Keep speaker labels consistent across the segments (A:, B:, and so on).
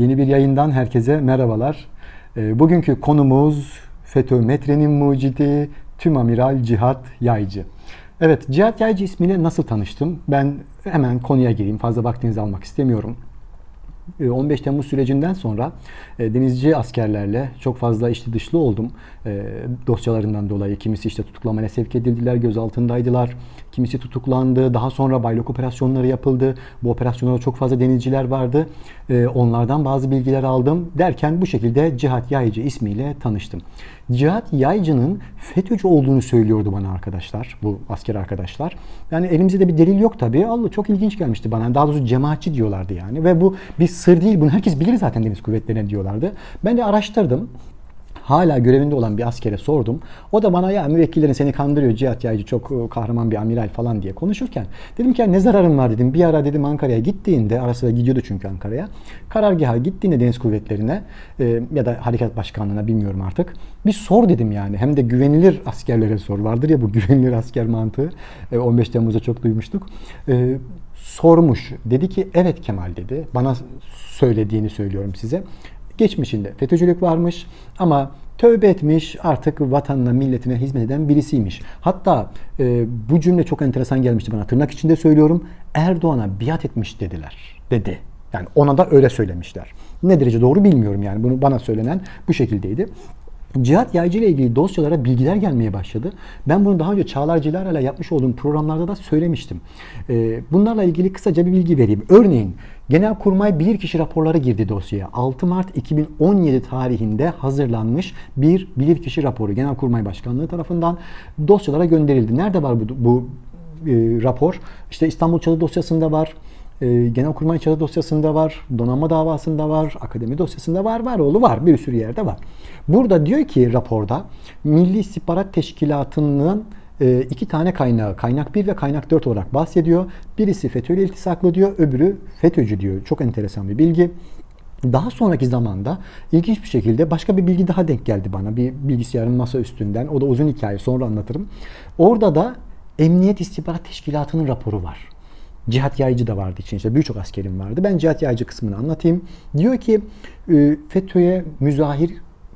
A: Yeni bir yayından herkese merhabalar. Ee, Bugünkü konumuz FETÖ metrenin mucidi Tüm Amiral Cihat Yaycı. Evet, Cihat Yaycı ismiyle nasıl tanıştım? Ben hemen konuya gireyim. Fazla vaktinizi almak istemiyorum. Ee, 15 Temmuz sürecinden sonra e, denizci askerlerle çok fazla içli dışlı oldum. E, Dosyalarından dolayı kimisi işte tutuklamaya sevk edildiler, gözaltındaydılar. Kimisi tutuklandı. Daha sonra baylok operasyonları yapıldı. Bu operasyonlarda çok fazla denizciler vardı. E, Onlardan bazı bilgiler aldım. Derken bu şekilde Cihat Yaycı ismiyle tanıştım. Cihat Yaycı'nın FETÖ'cü olduğunu söylüyordu bana arkadaşlar, bu asker arkadaşlar. Yani elimizde de bir delil yok tabii. Allah çok ilginç gelmişti bana. Daha doğrusu cemaatçi diyorlardı yani. Ve bu bir sır değil. Bunu herkes bilir zaten deniz kuvvetlerine diyorlardı. Ben de araştırdım hala görevinde olan bir askere sordum. O da bana ya müvekkillerin seni kandırıyor Cihat Yaycı çok e, kahraman bir amiral falan diye konuşurken dedim ki ne zararım var dedim. Bir ara dedim Ankara'ya gittiğinde ara gidiyordu çünkü Ankara'ya. Karargaha gittiğinde deniz kuvvetlerine e, ya da harekat başkanlığına bilmiyorum artık. Bir sor dedim yani. Hem de güvenilir askerlere sor. Vardır ya bu güvenilir asker mantığı. E, 15 Temmuz'da çok duymuştuk. E, sormuş. Dedi ki evet Kemal dedi. Bana söylediğini söylüyorum size. Geçmişinde FETÖ'cülük varmış ama tövbe etmiş artık vatanına milletine hizmet eden birisiymiş. Hatta e, bu cümle çok enteresan gelmişti bana tırnak içinde söylüyorum. Erdoğan'a biat etmiş dediler dedi. Yani ona da öyle söylemişler. Ne derece doğru bilmiyorum yani bunu bana söylenen bu şekildeydi. Cihat Yaycı ile ilgili dosyalara bilgiler gelmeye başladı. Ben bunu daha önce Çağlar Cilara ile yapmış olduğum programlarda da söylemiştim. Ee, Bunlarla ilgili kısaca bir bilgi vereyim. Örneğin Genelkurmay bilirkişi raporları girdi dosyaya. 6 Mart 2017 tarihinde hazırlanmış bir bilirkişi raporu Genelkurmay Başkanlığı tarafından dosyalara gönderildi. Nerede var bu, bu e, rapor? İşte İstanbul Çalı dosyasında var. E, Genelkurmay Çalı dosyasında var, donanma davasında var, akademi dosyasında var, var oğlu var, bir sürü yerde var. Burada diyor ki raporda Milli İstihbarat Teşkilatı'nın e, iki tane kaynağı, kaynak 1 ve kaynak 4 olarak bahsediyor. Birisi FETÖ ile iltisaklı diyor, öbürü FETÖ'cü diyor. Çok enteresan bir bilgi. Daha sonraki zamanda ilginç bir şekilde başka bir bilgi daha denk geldi bana. Bir bilgisayarın masa üstünden. O da uzun hikaye sonra anlatırım. Orada da Emniyet İstihbarat Teşkilatı'nın raporu var. Cihat Yaycı da vardı için işte birçok askerim vardı. Ben Cihat Yaycı kısmını anlatayım. Diyor ki e, FETÖ'ye müzahir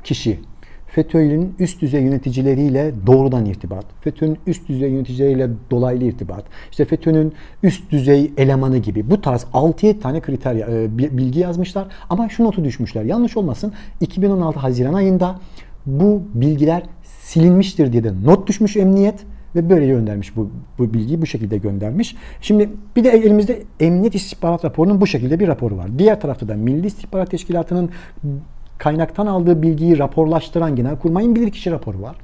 A: kişi, FETÖ'nün üst düzey yöneticileriyle doğrudan irtibat, FETÖ'nün üst düzey yöneticileriyle dolaylı irtibat, işte FETÖ'nün üst düzey elemanı gibi bu tarz 6-7 tane kriter e, bilgi yazmışlar ama şu notu düşmüşler. Yanlış olmasın 2016 Haziran ayında bu bilgiler silinmiştir diye de not düşmüş emniyet ve böyle göndermiş bu, bu bilgiyi bu şekilde göndermiş. Şimdi bir de elimizde Emniyet İstihbarat Raporu'nun bu şekilde bir raporu var. Diğer tarafta da Milli İstihbarat Teşkilatı'nın kaynaktan aldığı bilgiyi raporlaştıran Genelkurmay'ın bilirkişi raporu var.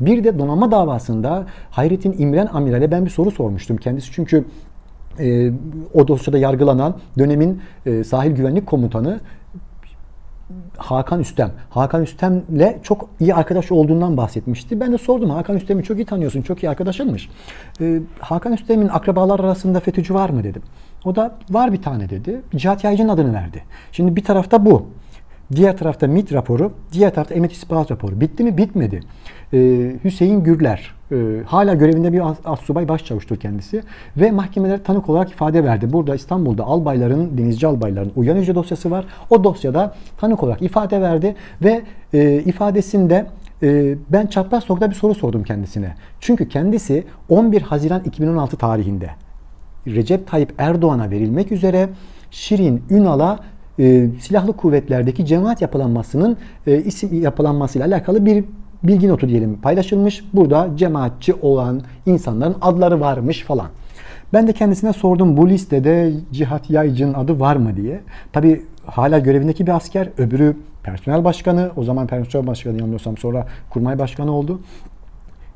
A: Bir de donanma davasında Hayrettin İmren Amiral'e ben bir soru sormuştum. Kendisi çünkü e, o dosyada yargılanan dönemin e, sahil güvenlik komutanı Hakan Üstem. Hakan Üstem'le çok iyi arkadaş olduğundan bahsetmişti. Ben de sordum Hakan Üstem'i çok iyi tanıyorsun, çok iyi arkadaşınmış. Ee, Hakan Üstem'in akrabalar arasında FETÖ'cü var mı dedim. O da var bir tane dedi. Cihat Yaycı'nın adını verdi. Şimdi bir tarafta bu. Diğer tarafta MİT raporu, diğer tarafta Emniyet İstihbarat raporu. Bitti mi? Bitmedi. Ee, Hüseyin Gürler, e, hala görevinde bir astsubay başçavuştur kendisi ve mahkemeler tanık olarak ifade verdi. Burada İstanbul'da albayların, denizci albayların uyan hücre dosyası var. O dosyada tanık olarak ifade verdi ve e, ifadesinde e, ben çapraz nokta bir soru sordum kendisine. Çünkü kendisi 11 Haziran 2016 tarihinde Recep Tayyip Erdoğan'a verilmek üzere Şirin Ünal'a e, silahlı kuvvetlerdeki cemaat yapılanmasının e, isim yapılanmasıyla alakalı bir bilgi notu diyelim paylaşılmış. Burada cemaatçi olan insanların adları varmış falan. Ben de kendisine sordum bu listede Cihat Yaycı'nın adı var mı diye. Tabi hala görevindeki bir asker, öbürü personel başkanı. O zaman personel başkanı yanılmıyorsam sonra kurmay başkanı oldu.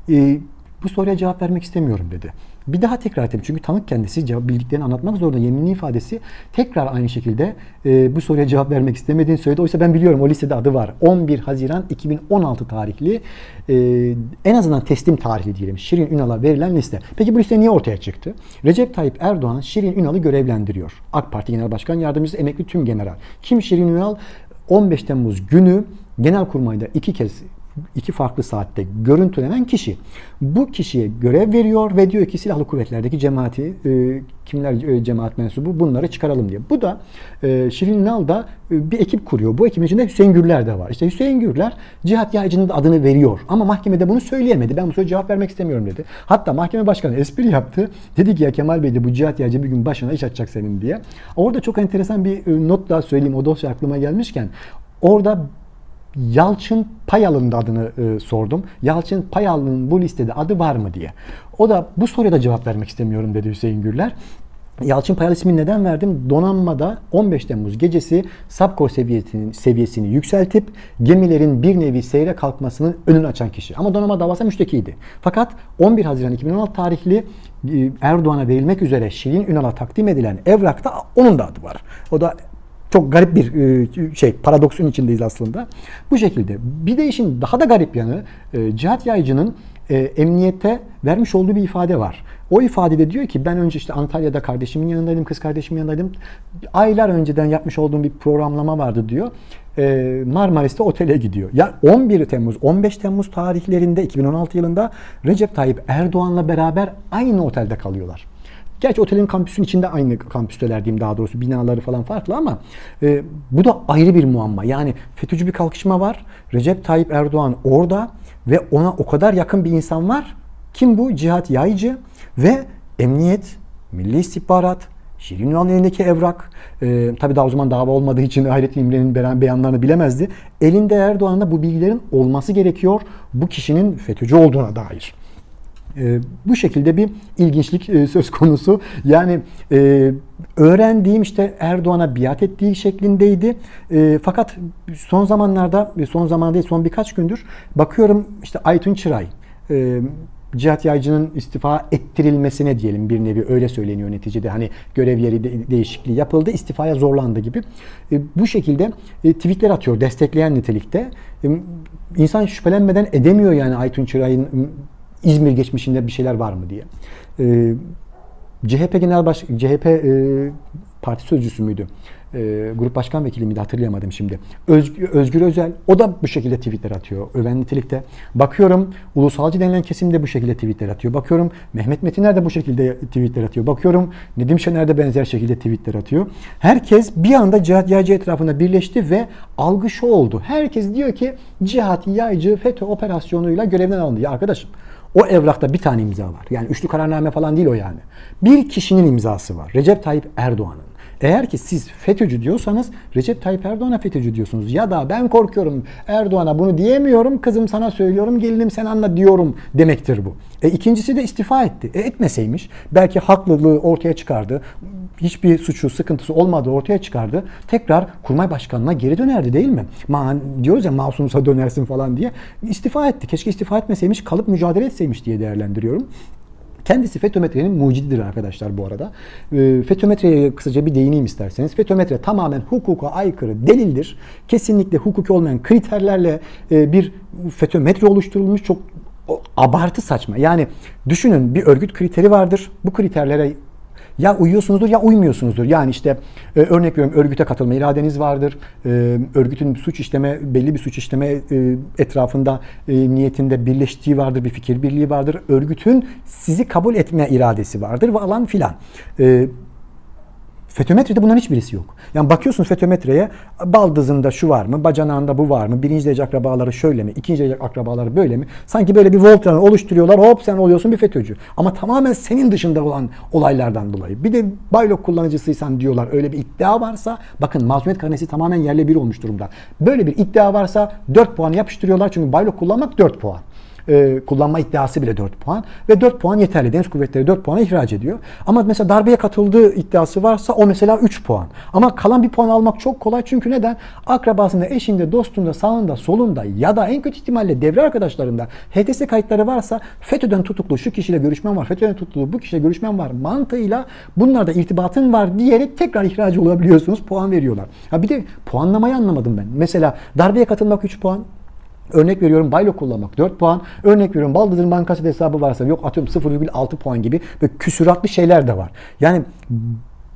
A: Ee, bu soruya cevap vermek istemiyorum dedi. Bir daha tekrar ettim. Çünkü tanık kendisi cevap bildiklerini anlatmak zorunda. Yeminli ifadesi tekrar aynı şekilde e, bu soruya cevap vermek istemediğini söyledi. Oysa ben biliyorum o listede adı var. 11 Haziran 2016 tarihli e, en azından teslim tarihli diyelim. Şirin Ünal'a verilen liste. Peki bu liste niye ortaya çıktı? Recep Tayyip Erdoğan Şirin Ünal'ı görevlendiriyor. AK Parti Genel Başkan Yardımcısı emekli tüm general. Kim Şirin Ünal? 15 Temmuz günü Genelkurmay'da iki kez iki farklı saatte görüntülenen kişi. Bu kişiye görev veriyor ve diyor ki silahlı kuvvetlerdeki cemaati e, kimler e, cemaat mensubu bunları çıkaralım diye. Bu da e, Şirin Ünal da e, bir ekip kuruyor. Bu ekibin içinde Hüseyin Gürler de var. İşte Hüseyin Gürler cihat yaycının adını veriyor. Ama mahkemede bunu söyleyemedi. Ben bu soruya cevap vermek istemiyorum dedi. Hatta mahkeme başkanı espri yaptı. Dedi ki ya Kemal Bey de bu cihat yaycı bir gün başına iş açacak senin diye. Orada çok enteresan bir e, not daha söyleyeyim. O dosya aklıma gelmişken. Orada Yalçın Payalı'nın adını e, sordum. Yalçın Payalı'nın bu listede adı var mı diye. O da bu soruya da cevap vermek istemiyorum dedi Hüseyin Gürler. Yalçın Payalı ismini neden verdim? Donanmada 15 Temmuz gecesi Sapkor seviyesini, seviyesini yükseltip gemilerin bir nevi seyre kalkmasının önünü açan kişi. Ama donanma davası müştekiydi. Fakat 11 Haziran 2016 tarihli e, Erdoğan'a verilmek üzere Şirin Ünal'a takdim edilen evrakta onun da adı var. O da çok garip bir e, şey paradoksun içindeyiz aslında. Bu şekilde. Bir de işin daha da garip yanı e, Cihat Yaycı'nın e, emniyete vermiş olduğu bir ifade var. O ifadede diyor ki ben önce işte Antalya'da kardeşimin yanındaydım, kız kardeşimin yanındaydım. Aylar önceden yapmış olduğum bir programlama vardı diyor. Marmaris'te otele gidiyor. Ya 11 Temmuz, 15 Temmuz tarihlerinde 2016 yılında Recep Tayyip Erdoğan'la beraber aynı otelde kalıyorlar. Gerçi otelin kampüsün içinde aynı kampüsteler diyeyim daha doğrusu binaları falan farklı ama e, bu da ayrı bir muamma. Yani FETÖ'cü bir kalkışma var. Recep Tayyip Erdoğan orada ve ona o kadar yakın bir insan var. Kim bu? Cihat Yaycı ve Emniyet, Milli İstihbarat, Şirin Ünal'ın elindeki evrak, e, tabii daha o zaman dava olmadığı için Hayrettin İmre'nin beyanlarını bilemezdi. Elinde Erdoğan'da bu bilgilerin olması gerekiyor bu kişinin FETÖ'cü olduğuna dair. E, bu şekilde bir ilginçlik e, söz konusu. Yani e, öğrendiğim işte Erdoğan'a biat ettiği şeklindeydi. E, fakat son zamanlarda, son zaman değil son birkaç gündür bakıyorum işte Aytun Çıray, Cihat Yaycı'nın istifa ettirilmesine diyelim bir nevi öyle söyleniyor neticede. Hani görev yeri de, değişikliği yapıldı, istifaya zorlandı gibi. E, bu şekilde e, tweetler atıyor destekleyen nitelikte. E, insan şüphelenmeden edemiyor yani Aytun Çıray'ın İzmir geçmişinde bir şeyler var mı diye. E, CHP Genel Baş CHP e, parti sözcüsü müydü? E, grup başkan vekili miydi hatırlayamadım şimdi. Özgür, Özgür Özel o da bu şekilde tweetler atıyor. Öven nitelikte. Bakıyorum ulusalcı denilen kesim de bu şekilde tweetler atıyor. Bakıyorum Mehmet Metiner de bu şekilde tweetler atıyor. Bakıyorum Nedim Şener de benzer şekilde tweetler atıyor. Herkes bir anda Cihat Yaycı etrafında birleşti ve algı şu oldu. Herkes diyor ki Cihat Yaycı FETÖ operasyonuyla görevden alındı. Ya arkadaşım o evrakta bir tane imza var. Yani üçlü kararname falan değil o yani. Bir kişinin imzası var. Recep Tayyip Erdoğan'ın. Eğer ki siz FETÖ'cü diyorsanız Recep Tayyip Erdoğan'a FETÖ'cü diyorsunuz. Ya da ben korkuyorum Erdoğan'a bunu diyemiyorum. Kızım sana söylüyorum gelinim sen anla diyorum demektir bu. E, ikincisi de istifa etti. E, etmeseymiş belki haklılığı ortaya çıkardı. Hiçbir suçu, sıkıntısı olmadığı ortaya çıkardı. Tekrar kurmay başkanına geri dönerdi değil mi? Ma diyoruz ya masumsa dönersin falan diye. İstifa etti. Keşke istifa etmeseymiş kalıp mücadele etseymiş diye değerlendiriyorum. Kendisi fetometrenin mucididir arkadaşlar bu arada. E, fetometreye kısaca bir değineyim isterseniz. Fetometre tamamen hukuka aykırı delildir. Kesinlikle hukuki olmayan kriterlerle e, bir fetometre oluşturulmuş çok abartı saçma. Yani düşünün bir örgüt kriteri vardır. Bu kriterlere ya uyuyorsunuzdur ya uymuyorsunuzdur. Yani işte e, örnek veriyorum örgüte katılma iradeniz vardır. E, örgütün suç işleme belli bir suç işleme e, etrafında e, niyetinde birleştiği vardır, bir fikir birliği vardır. Örgütün sizi kabul etme iradesi vardır ve alan filan. E, Fetometrede bunların hiçbirisi yok. Yani bakıyorsunuz fetometreye baldızında şu var mı, bacanağında bu var mı, birinci derece akrabaları şöyle mi, ikinci derece akrabaları böyle mi? Sanki böyle bir Voltran oluşturuyorlar hop sen oluyorsun bir FETÖ'cü. Ama tamamen senin dışında olan olaylardan dolayı. Bir de Baylok kullanıcısıysan diyorlar öyle bir iddia varsa bakın mazlumiyet karnesi tamamen yerle bir olmuş durumda. Böyle bir iddia varsa 4 puan yapıştırıyorlar çünkü Baylok kullanmak 4 puan e, kullanma iddiası bile 4 puan ve 4 puan yeterli. Deniz kuvvetleri 4 puana ihraç ediyor. Ama mesela darbeye katıldığı iddiası varsa o mesela 3 puan. Ama kalan bir puan almak çok kolay çünkü neden? Akrabasında, eşinde, dostunda, sağında, solunda ya da en kötü ihtimalle devre arkadaşlarında HTS kayıtları varsa FETÖ'den tutuklu şu kişiyle görüşmem var, FETÖ'den tutuklu bu kişiyle görüşmem var mantığıyla bunlarda irtibatın var diyerek tekrar ihraç olabiliyorsunuz. Puan veriyorlar. Ha bir de puanlamayı anlamadım ben. Mesela darbeye katılmak 3 puan, Örnek veriyorum Baylo kullanmak 4 puan. Örnek veriyorum Baldız'ın bankası hesabı varsa yok atıyorum 0,6 puan gibi ve küsuratlı şeyler de var. Yani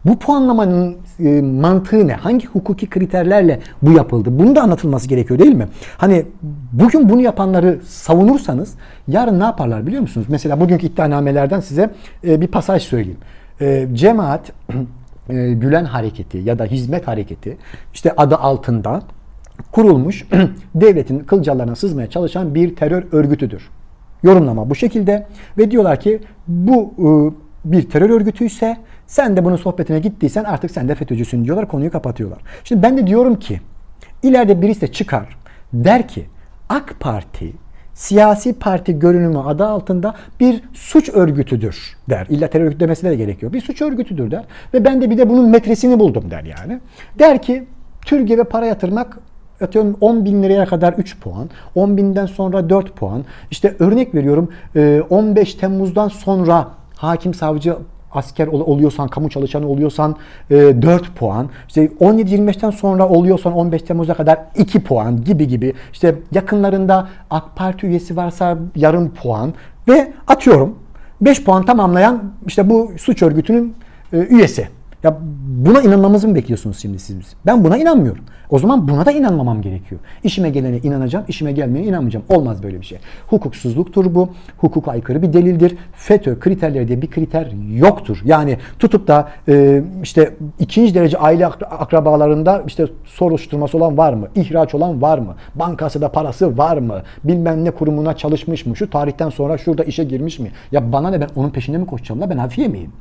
A: Bu puanlamanın e, mantığı ne? Hangi hukuki kriterlerle bu yapıldı? Bunu da anlatılması gerekiyor değil mi? Hani bugün bunu yapanları savunursanız yarın ne yaparlar biliyor musunuz? Mesela bugünkü iddianamelerden size e, bir pasaj söyleyeyim. E, cemaat e, Gülen Hareketi ya da Hizmet Hareketi işte adı altında kurulmuş devletin kılcallarına sızmaya çalışan bir terör örgütüdür. Yorumlama bu şekilde ve diyorlar ki bu e, bir terör örgütüyse sen de bunun sohbetine gittiysen artık sen de FETÖ'cüsün diyorlar konuyu kapatıyorlar. Şimdi ben de diyorum ki ileride birisi de çıkar der ki AK Parti siyasi parti görünümü adı altında bir suç örgütüdür der. İlla terör örgütü demesine de gerekiyor. Bir suç örgütüdür der. Ve ben de bir de bunun metresini buldum der yani. Der ki Türkiye'ye para yatırmak atıyorum 10 bin liraya kadar 3 puan, 10 binden sonra 4 puan. İşte örnek veriyorum e, 15 Temmuz'dan sonra hakim savcı asker ol- oluyorsan, kamu çalışanı oluyorsan e, 4 puan. İşte 17-25'ten sonra oluyorsan 15 Temmuz'a kadar 2 puan gibi gibi. İşte yakınlarında AK Parti üyesi varsa yarım puan ve atıyorum 5 puan tamamlayan işte bu suç örgütünün üyesi. Ya buna inanmamızı mı bekliyorsunuz şimdi siz? Ben buna inanmıyorum. O zaman buna da inanmamam gerekiyor. İşime gelene inanacağım, işime gelmeyene inanmayacağım. Olmaz böyle bir şey. Hukuksuzluktur bu. Hukuka aykırı bir delildir. FETÖ kriterleri diye bir kriter yoktur. Yani tutup da e, işte ikinci derece aile ak- akrabalarında işte soruşturması olan var mı? İhraç olan var mı? Bankasında parası var mı? Bilmem ne kurumuna çalışmış mı? Şu tarihten sonra şurada işe girmiş mi? Ya bana ne ben onun peşinde mi koşacağım ben hafiye miyim?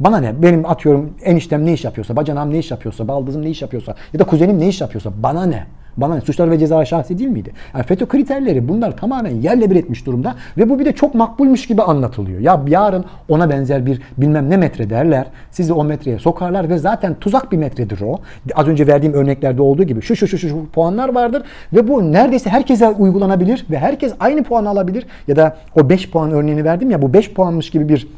A: Bana ne? Benim atıyorum eniştem ne iş yapıyorsa, bacanağım ne iş yapıyorsa, baldızım ne iş yapıyorsa ya da kuzenim ne iş yapıyorsa bana ne? Bana ne? Suçlar ve ceza şahsi değil miydi? Yani FETÖ kriterleri bunlar tamamen yerle bir etmiş durumda ve bu bir de çok makbulmuş gibi anlatılıyor. Ya yarın ona benzer bir bilmem ne metre derler. Sizi o metreye sokarlar ve zaten tuzak bir metredir o. Az önce verdiğim örneklerde olduğu gibi şu şu şu şu, şu puanlar vardır ve bu neredeyse herkese uygulanabilir ve herkes aynı puanı alabilir. Ya da o 5 puan örneğini verdim ya bu 5 puanmış gibi bir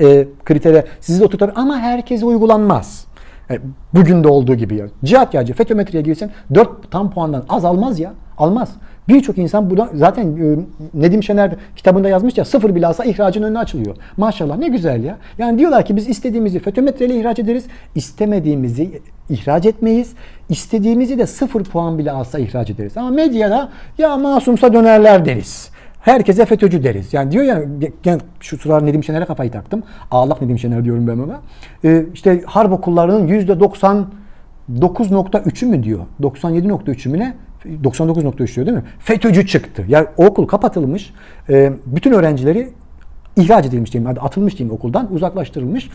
A: e, kritere sizi oturtabilir ama herkese uygulanmaz. E, bugün de olduğu gibi ya. Cihat yağcı FETÖ girsen 4 tam puandan az almaz ya. Almaz. Birçok insan buna zaten e, Nedim Şener kitabında yazmış ya sıfır bile alsa ihracın önüne açılıyor. Maşallah ne güzel ya. Yani diyorlar ki biz istediğimizi FETÖ ihraç ederiz. istemediğimizi ihraç etmeyiz. İstediğimizi de sıfır puan bile alsa ihraç ederiz. Ama medyada ya masumsa dönerler deriz. Herkese FETÖ'cü deriz. Yani diyor ya şu sıralar Nedim Şener'e kafayı taktım. Ağlak Nedim Şener diyorum ben ona. Ee, işte harp okullarının %99.3'ü mü diyor? 97.3'ü mü ne? 99.3 diyor değil mi? FETÖ'cü çıktı. Yani o okul kapatılmış. Ee, bütün öğrencileri ihraç edilmiş diyeyim. Atılmış diyeyim okuldan. Uzaklaştırılmış.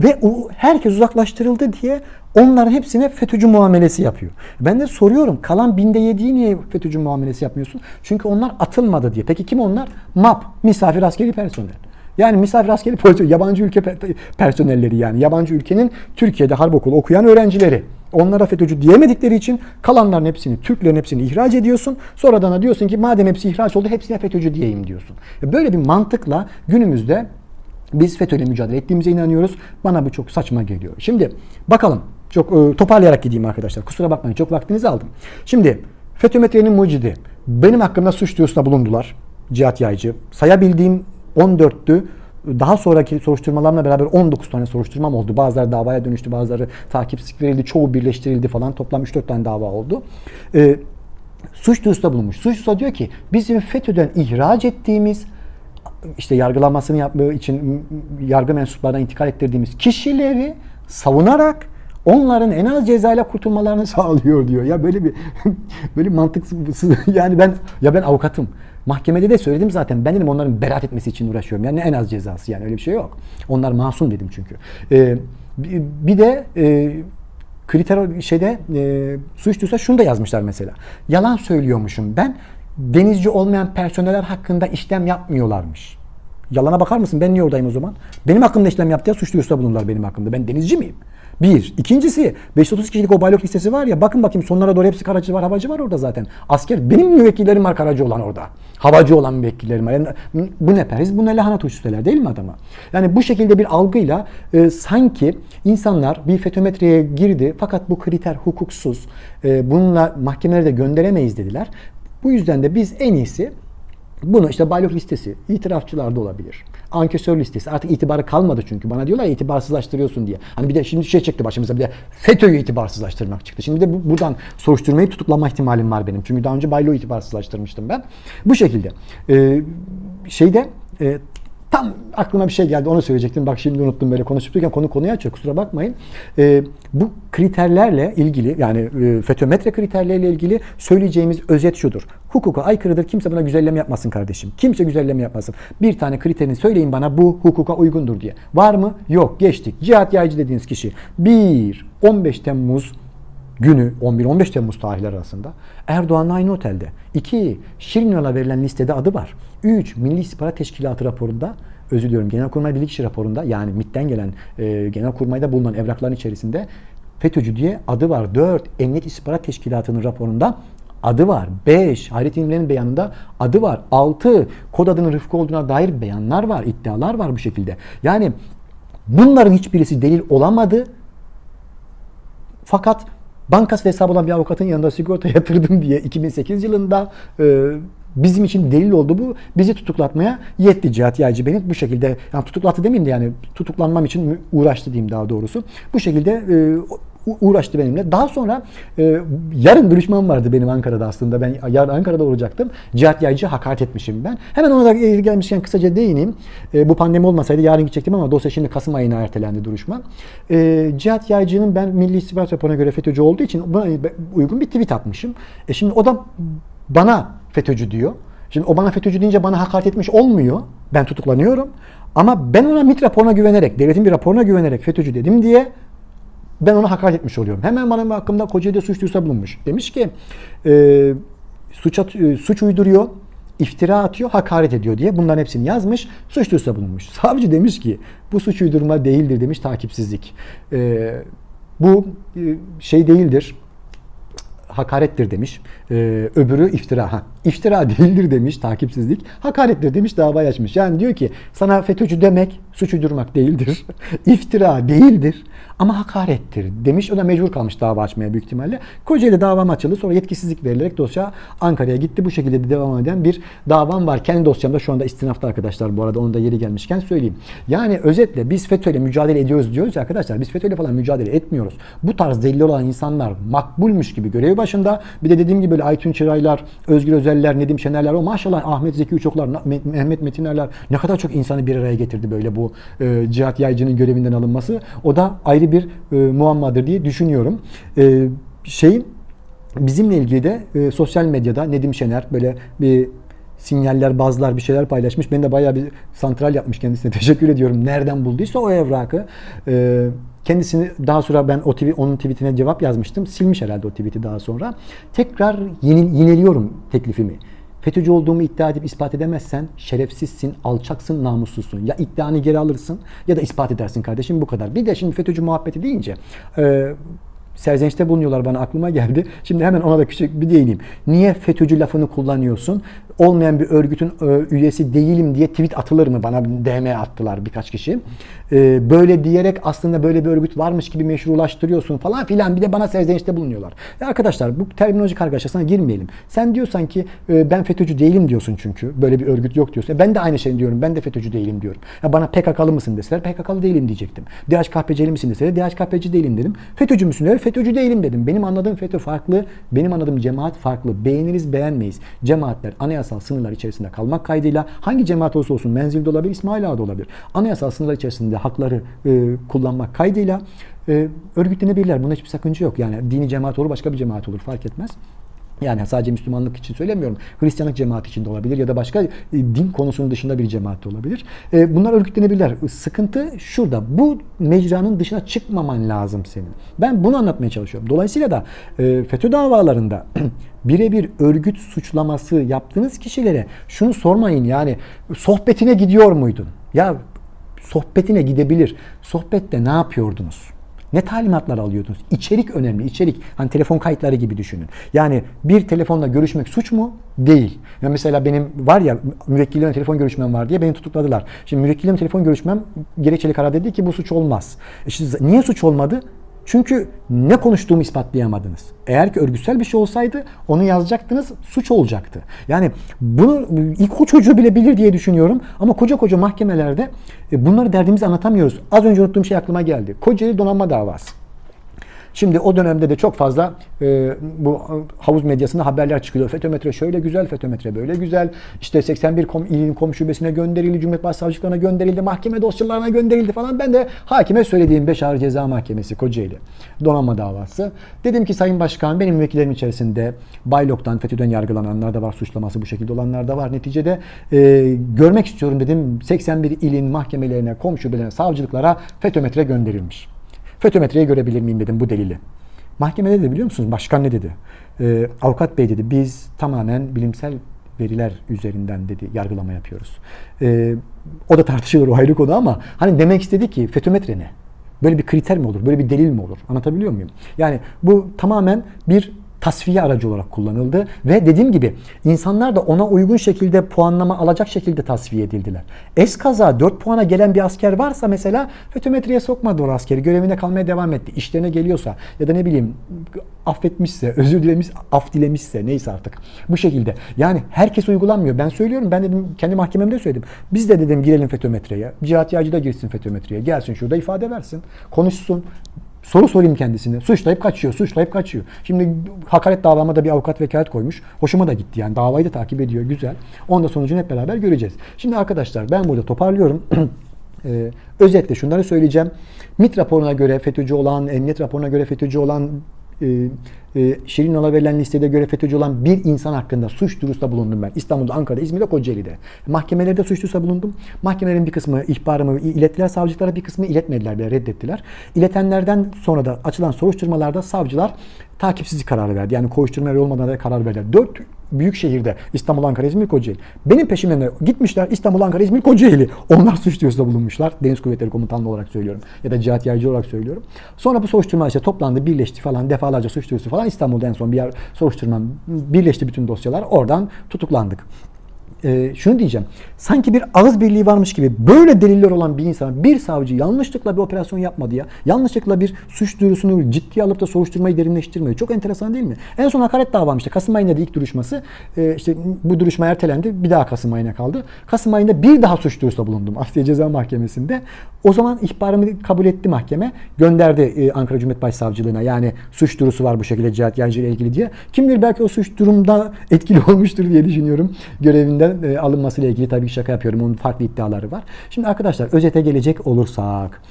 A: Ve o herkes uzaklaştırıldı diye onların hepsine FETÖ'cü muamelesi yapıyor. Ben de soruyorum kalan binde yediği niye FETÖ'cü muamelesi yapmıyorsun? Çünkü onlar atılmadı diye. Peki kim onlar? MAP, misafir askeri personel. Yani misafir askeri personel, yabancı ülke per- personelleri yani. Yabancı ülkenin Türkiye'de harp okulu okuyan öğrencileri. Onlara FETÖ'cü diyemedikleri için kalanların hepsini, Türklerin hepsini ihraç ediyorsun. Sonradan da diyorsun ki madem hepsi ihraç oldu hepsine FETÖ'cü diyeyim diyorsun. Böyle bir mantıkla günümüzde biz FETÖ'yle mücadele ettiğimize inanıyoruz. Bana bu çok saçma geliyor. Şimdi bakalım. Çok e, toparlayarak gideyim arkadaşlar. Kusura bakmayın çok vaktinizi aldım. Şimdi FETÖ metrenin mucidi. Benim hakkımda suç duyurusunda bulundular. Cihat Yaycı. Sayabildiğim 14'tü. Daha sonraki soruşturmalarla beraber 19 tane soruşturmam oldu. Bazıları davaya dönüştü, bazıları takipsizlik verildi, çoğu birleştirildi falan. Toplam 3-4 tane dava oldu. Ee, suç duyurusunda bulunmuş. Suç duyurusu diyor ki bizim FETÖ'den ihraç ettiğimiz işte yargılanmasını yaptığı için yargı mensuplarına intikal ettirdiğimiz kişileri savunarak onların en az cezayla kurtulmalarını sağlıyor diyor. Ya böyle bir böyle mantıksız yani ben ya ben avukatım. Mahkemede de söyledim zaten. Ben dedim onların beraat etmesi için uğraşıyorum. Yani en az cezası yani öyle bir şey yok. Onlar masum dedim çünkü. Ee, bir- de e, kriter şeyde e, suç duysa şunu da yazmışlar mesela. Yalan söylüyormuşum ben. Denizci olmayan personeller hakkında işlem yapmıyorlarmış. Yalana bakar mısın? Ben niye oradayım o zaman? Benim hakkımda işlem yaptı ya suç duyurusunda bulundular benim hakkımda. Ben denizci miyim? Bir. İkincisi 530 kişilik o baylok listesi var ya bakın bakayım sonlara doğru hepsi karacı var havacı var orada zaten. Asker benim müvekkillerim var karacı olan orada. Havacı olan müvekkillerim var. Yani, bu ne periz bu ne lahana turşusular değil mi adama? Yani bu şekilde bir algıyla e, sanki insanlar bir fetometreye girdi fakat bu kriter hukuksuz. E, bununla mahkemelere de gönderemeyiz dediler. Bu yüzden de biz en iyisi Bunu işte baylok listesi, itirafçılar da olabilir. Ankesör listesi. Artık itibarı kalmadı çünkü. Bana diyorlar itibarsızlaştırıyorsun diye. Hani bir de şimdi şey çıktı başımıza bir de FETÖ'yü itibarsızlaştırmak çıktı. Şimdi de bu- buradan soruşturmayı tutuklanma ihtimalim var benim. Çünkü daha önce bayloğu itibarsızlaştırmıştım ben. Bu şekilde. Ee, şeyde e, tam aklıma bir şey geldi onu söyleyecektim. Bak şimdi unuttum böyle konuşup dururken konu konuyu açıyor kusura bakmayın. Ee, bu kriterlerle ilgili yani e, FETÖ-metre kriterleriyle ilgili söyleyeceğimiz özet şudur. Hukuka aykırıdır. Kimse buna güzelleme yapmasın kardeşim. Kimse güzelleme yapmasın. Bir tane kriterini söyleyin bana bu hukuka uygundur diye. Var mı? Yok. Geçtik. Cihat Yaycı dediğiniz kişi 1 15 Temmuz günü 11-15 Temmuz tarihleri arasında Erdoğan'la aynı otelde. 2. Şirinyola verilen listede adı var. 3. Milli İstihbarat Teşkilatı raporunda özür diliyorum Genelkurmay Bilirkişi raporunda yani MİT'ten gelen e, Genelkurmay'da bulunan evrakların içerisinde FETÖ'cü diye adı var. 4. Emniyet İstihbarat Teşkilatı'nın raporunda adı var. 5. Hayrettin İnce'nin beyanında adı var. 6. Kod adının Rıfkı olduğuna dair beyanlar var, iddialar var bu şekilde. Yani bunların hiçbirisi delil olamadı. Fakat bankası hesabı olan bir avukatın yanında sigorta yatırdım diye 2008 yılında e, bizim için delil oldu bu. Bizi tutuklatmaya yetti Cihat Yaycı beni bu şekilde. Yani tutuklattı demeyeyim de yani tutuklanmam için uğraştı diyeyim daha doğrusu. Bu şekilde e, uğraştı benimle. Daha sonra e, yarın duruşmam vardı benim Ankara'da aslında. Ben yarın Ankara'da olacaktım. Cihat Yaycı hakaret etmişim ben. Hemen ona da yeri gelmişken kısaca değineyim. E, bu pandemi olmasaydı yarın gidecektim ama dosya şimdi Kasım ayına ertelendi duruşma. E, Cihat Yaycı'nın ben Milli İstihbarat Raporu'na göre FETÖ'cü olduğu için buna uygun bir tweet atmışım. E şimdi o da bana FETÖ'cü diyor. Şimdi o bana FETÖ'cü deyince bana hakaret etmiş olmuyor. Ben tutuklanıyorum. Ama ben ona MİT raporuna güvenerek, devletin bir raporuna güvenerek FETÖ'cü dedim diye ben ona hakaret etmiş oluyorum. Hemen bana hakkımda Kocaeli'de suç duyurusu bulunmuş. Demiş ki e, suç, at- e, suç uyduruyor, iftira atıyor, hakaret ediyor diye bunların hepsini yazmış. Suç duyurusunda bulunmuş. Savcı demiş ki bu suç uydurma değildir demiş takipsizlik. E, bu e, şey değildir hakarettir demiş. Ee, öbürü iftira. Ha, iftira değildir demiş takipsizlik. Hakarettir demiş dava açmış. Yani diyor ki sana FETÖ'cü demek suç uydurmak değildir. iftira değildir ama hakarettir demiş. O da mecbur kalmış dava açmaya büyük ihtimalle. Kocaeli davam açıldı. Sonra yetkisizlik verilerek dosya Ankara'ya gitti. Bu şekilde de devam eden bir davam var. Kendi dosyamda şu anda istinafta arkadaşlar bu arada onu da yeri gelmişken söyleyeyim. Yani özetle biz FETÖ'yle mücadele ediyoruz diyoruz ya arkadaşlar. Biz FETÖ'yle falan mücadele etmiyoruz. Bu tarz delil olan insanlar makbulmuş gibi görev başında. Bir de dediğim gibi böyle Aytun Çıraylar, Özgür Özeller, Nedim Şenerler o maşallah Ahmet Zeki Uçoklar, Mehmet Metinerler ne kadar çok insanı bir araya getirdi böyle bu e, Cihat Yaycı'nın görevinden alınması. O da ayrı bir e, muammadır diye düşünüyorum. E, şeyin bizimle ilgili de e, sosyal medyada Nedim Şener böyle bir sinyaller, bazılar bir şeyler paylaşmış. Ben de bayağı bir santral yapmış kendisine. Teşekkür ediyorum. Nereden bulduysa o evrakı. E, kendisini daha sonra ben o tweet, onun tweetine cevap yazmıştım. Silmiş herhalde o tweeti daha sonra. Tekrar yeni, yineliyorum teklifimi. FETÖ'cü olduğumu iddia edip ispat edemezsen şerefsizsin, alçaksın, namussuzsun. Ya iddianı geri alırsın ya da ispat edersin kardeşim bu kadar. Bir de şimdi FETÖ'cü muhabbeti deyince e, serzenişte bulunuyorlar bana aklıma geldi. Şimdi hemen ona da küçük bir değineyim. Niye FETÖ'cü lafını kullanıyorsun? Olmayan bir örgütün e, üyesi değilim diye tweet atılır mı? Bana DM attılar birkaç kişi. E, böyle diyerek aslında böyle bir örgüt varmış gibi meşrulaştırıyorsun falan filan bir de bana serzenişte bulunuyorlar. Ya arkadaşlar bu terminoloji kargaşasına girmeyelim. Sen diyorsan ki e, ben FETÖ'cü değilim diyorsun çünkü. Böyle bir örgüt yok diyorsun. E, Ben de aynı şeyi diyorum. Ben de FETÖ'cü değilim diyorum. Ya bana PKK'lı mısın deseler PKK'lı değilim diyecektim. DHKPC'li misin deseler DHKPC değilim dedim. FETÖ'cü müsün deseler FETÖ'cü değilim dedim. Benim anladığım FETÖ farklı. Benim anladığım cemaat farklı. Beğeniriz beğenmeyiz. Cemaatler anayasal sınırlar içerisinde kalmak kaydıyla hangi cemaat olursa olsun menzilde olabilir, İsmail Ağa'da olabilir. Anayasal sınırlar içerisinde hakları e, kullanmak kaydıyla e, örgütlenebilirler. Bunda hiçbir sakınca yok. Yani dini cemaat olur, başka bir cemaat olur fark etmez. Yani sadece Müslümanlık için söylemiyorum. Hristiyanlık cemaati için de olabilir ya da başka e, din konusunun dışında bir cemaat de olabilir. E, bunlar örgütlenebilirler. Sıkıntı şurada. Bu mecranın dışına çıkmaman lazım senin. Ben bunu anlatmaya çalışıyorum. Dolayısıyla da e, FETÖ davalarında birebir örgüt suçlaması yaptığınız kişilere şunu sormayın yani sohbetine gidiyor muydun? Ya sohbetine gidebilir. Sohbette ne yapıyordunuz? Ne talimatlar alıyordunuz? İçerik önemli, içerik. Hani telefon kayıtları gibi düşünün. Yani bir telefonla görüşmek suç mu? Değil. Ya mesela benim var ya müvekkillerimle telefon görüşmem var diye beni tutukladılar. Şimdi müvekkillerimle telefon görüşmem gerekçeli karar dedi ki bu suç olmaz. E şimdi niye suç olmadı? Çünkü ne konuştuğumu ispatlayamadınız. Eğer ki örgütsel bir şey olsaydı onu yazacaktınız, suç olacaktı. Yani bunu ilk o çocuğu bile bilir diye düşünüyorum. Ama koca koca mahkemelerde e, bunları derdimizi anlatamıyoruz. Az önce unuttuğum şey aklıma geldi. Kocaeli donanma davası. Şimdi o dönemde de çok fazla e, bu havuz medyasında haberler çıkıyor. FETÖ şöyle güzel, FETÖ böyle güzel. İşte 81 kom, ilin kom şubesine gönderildi, Cumhuriyet Başsavcılıklarına gönderildi, mahkeme dosyalarına gönderildi falan. Ben de hakime söylediğim 5 Ağır Ceza Mahkemesi Kocaeli donanma davası. Dedim ki Sayın Başkan benim vekillerim içerisinde Baylok'tan, FETÖ'den yargılananlar da var, suçlaması bu şekilde olanlar da var. Neticede e, görmek istiyorum dedim 81 ilin mahkemelerine, kom şubelerine, savcılıklara FETÖ gönderilmiş. FETÖ'metreyi görebilir miyim dedim bu delili. Mahkemede de biliyor musunuz başkan ne dedi? Ee, avukat bey dedi biz tamamen bilimsel veriler üzerinden dedi yargılama yapıyoruz. Ee, o da tartışılır o ayrı konu ama hani demek istedi ki FETÖ'metre ne? Böyle bir kriter mi olur? Böyle bir delil mi olur? Anlatabiliyor muyum? Yani bu tamamen bir tasfiye aracı olarak kullanıldı ve dediğim gibi insanlar da ona uygun şekilde puanlama alacak şekilde tasfiye edildiler. Eskaza 4 puana gelen bir asker varsa mesela fötometreye sokmadı o askeri. Görevine kalmaya devam etti. İşlerine geliyorsa ya da ne bileyim affetmişse, özür dilemiş, af dilemişse neyse artık. Bu şekilde. Yani herkes uygulanmıyor. Ben söylüyorum. Ben dedim kendi mahkememde söyledim. Biz de dedim girelim FETÖ-metreye. Cihat Yağcı da girsin FETÖ-metreye. Gelsin şurada ifade versin. Konuşsun. Soru sorayım kendisine. Suçlayıp kaçıyor, suçlayıp kaçıyor. Şimdi hakaret davama da bir avukat vekalet koymuş. Hoşuma da gitti yani. Davayı da takip ediyor. Güzel. Onda sonucunu hep beraber göreceğiz. Şimdi arkadaşlar ben burada toparlıyorum. Ee, özetle şunları söyleyeceğim. MIT raporuna göre FETÖ'cü olan, emniyet raporuna göre FETÖ'cü olan e, e, Şirin Ola verilen listede göre FETÖ'cü olan bir insan hakkında suç duyurusunda bulundum ben. İstanbul'da, Ankara'da, İzmir'de, Kocaeli'de. Mahkemelerde suç duyurusunda bulundum. Mahkemelerin bir kısmı ihbarımı ilettiler savcılıklara, bir kısmı iletmediler bile reddettiler. İletenlerden sonra da açılan soruşturmalarda savcılar takipsizlik kararı verdi. Yani koşturma olmadan da karar verdiler. Dört büyük şehirde İstanbul, Ankara, İzmir, Kocaeli. Benim peşimden de gitmişler İstanbul, Ankara, İzmir, Kocaeli. Onlar suç duyurusunda bulunmuşlar. Deniz Kuvvetleri Komutanlığı olarak söylüyorum. Ya da Cihat Yaycı olarak söylüyorum. Sonra bu soruşturma işte toplandı, birleşti falan defalarca suç duyurusu falan İstanbul'da en son bir yer soruşturma birleşti bütün dosyalar. Oradan tutuklandık e, şunu diyeceğim. Sanki bir ağız birliği varmış gibi böyle deliller olan bir insan, bir savcı yanlışlıkla bir operasyon yapmadı ya. Yanlışlıkla bir suç duyurusunu ciddiye alıp da soruşturmayı derinleştirmiyor. Çok enteresan değil mi? En son hakaret davam işte. Kasım ayında da ilk duruşması. E, işte bu duruşma ertelendi. Bir daha Kasım ayına kaldı. Kasım ayında bir daha suç duyurusunda bulundum. Asliye Ceza Mahkemesi'nde. O zaman ihbarımı kabul etti mahkeme. Gönderdi e, Ankara Cumhuriyet Başsavcılığına. Yani suç duyurusu var bu şekilde Cihat Yancı ile ilgili diye. Kim bilir belki o suç durumda etkili olmuştur diye düşünüyorum. Görevinden e, alınmasıyla ilgili tabii şaka yapıyorum. Onun farklı iddiaları var. Şimdi arkadaşlar özete gelecek olursak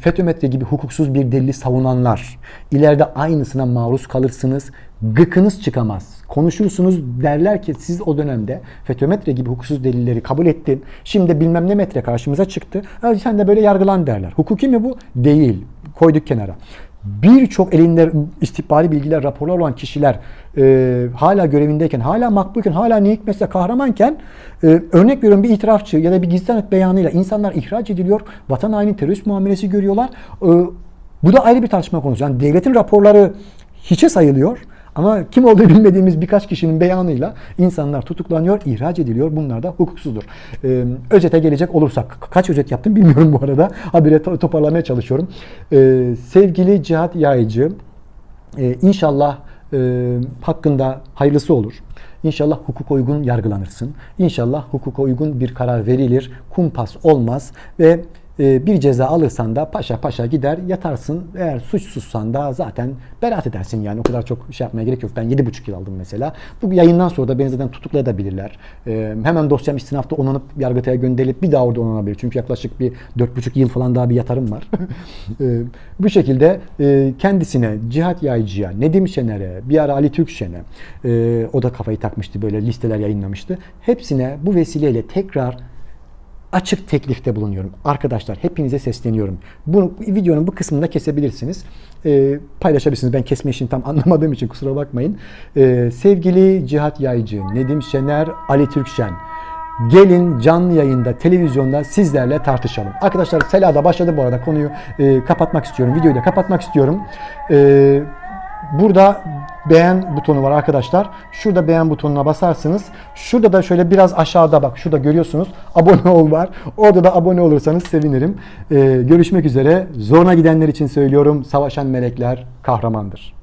A: FETÖ gibi hukuksuz bir delili savunanlar ileride aynısına maruz kalırsınız. Gıkınız çıkamaz. Konuşursunuz derler ki siz o dönemde FETÖ gibi hukuksuz delilleri kabul ettin. Şimdi bilmem ne metre karşımıza çıktı. Sen de böyle yargılan derler. Hukuki mi bu? Değil. Koyduk kenara birçok elinde istihbari bilgiler, raporlar olan kişiler e, hala görevindeyken, hala makbulken, hala ne hikmetse kahramanken e, örnek veriyorum bir itirafçı ya da bir gizli beyanıyla insanlar ihraç ediliyor. Vatan haini terörist muamelesi görüyorlar. E, bu da ayrı bir tartışma konusu. Yani devletin raporları hiçe sayılıyor. Ama kim olduğu bilmediğimiz birkaç kişinin beyanıyla insanlar tutuklanıyor, ihraç ediliyor. Bunlar da hukuksuzdur. Ee, özete gelecek olursak, kaç özet yaptım bilmiyorum bu arada. Habire toparlamaya çalışıyorum. Ee, sevgili Cihat Yaycı, e, inşallah e, hakkında hayırlısı olur. İnşallah hukuk uygun yargılanırsın. İnşallah hukuk uygun bir karar verilir. Kumpas olmaz ve bir ceza alırsan da paşa paşa gider yatarsın. Eğer suçsuzsan da zaten beraat edersin yani. O kadar çok şey yapmaya gerek yok. Ben 7,5 yıl aldım mesela. Bu yayından sonra da beni zaten tutuklayabilirler. Ee, hemen dosyam istinafta onanıp yargıtaya gönderilip bir daha orada onanabilir. Çünkü yaklaşık bir 4,5 yıl falan daha bir yatarım var. Ee, bu şekilde e, kendisine, Cihat Yaycı'ya, Nedim Şener'e, bir ara Ali Türkşen'e e, o da kafayı takmıştı böyle listeler yayınlamıştı. Hepsine bu vesileyle tekrar açık teklifte bulunuyorum. Arkadaşlar hepinize sesleniyorum. Bu videonun bu kısmında kesebilirsiniz. E, paylaşabilirsiniz. Ben kesme işini tam anlamadığım için kusura bakmayın. E, sevgili Cihat Yaycı, Nedim Şener, Ali Türkşen. Gelin canlı yayında, televizyonda sizlerle tartışalım. Arkadaşlar Sela'da başladı bu arada konuyu e, kapatmak istiyorum. Videoyu da kapatmak istiyorum. E, Burada beğen butonu var arkadaşlar. Şurada beğen butonuna basarsınız. Şurada da şöyle biraz aşağıda bak şurada görüyorsunuz abone ol var. Orada da abone olursanız sevinirim. Ee, görüşmek üzere. Zoruna gidenler için söylüyorum. Savaşan melekler kahramandır.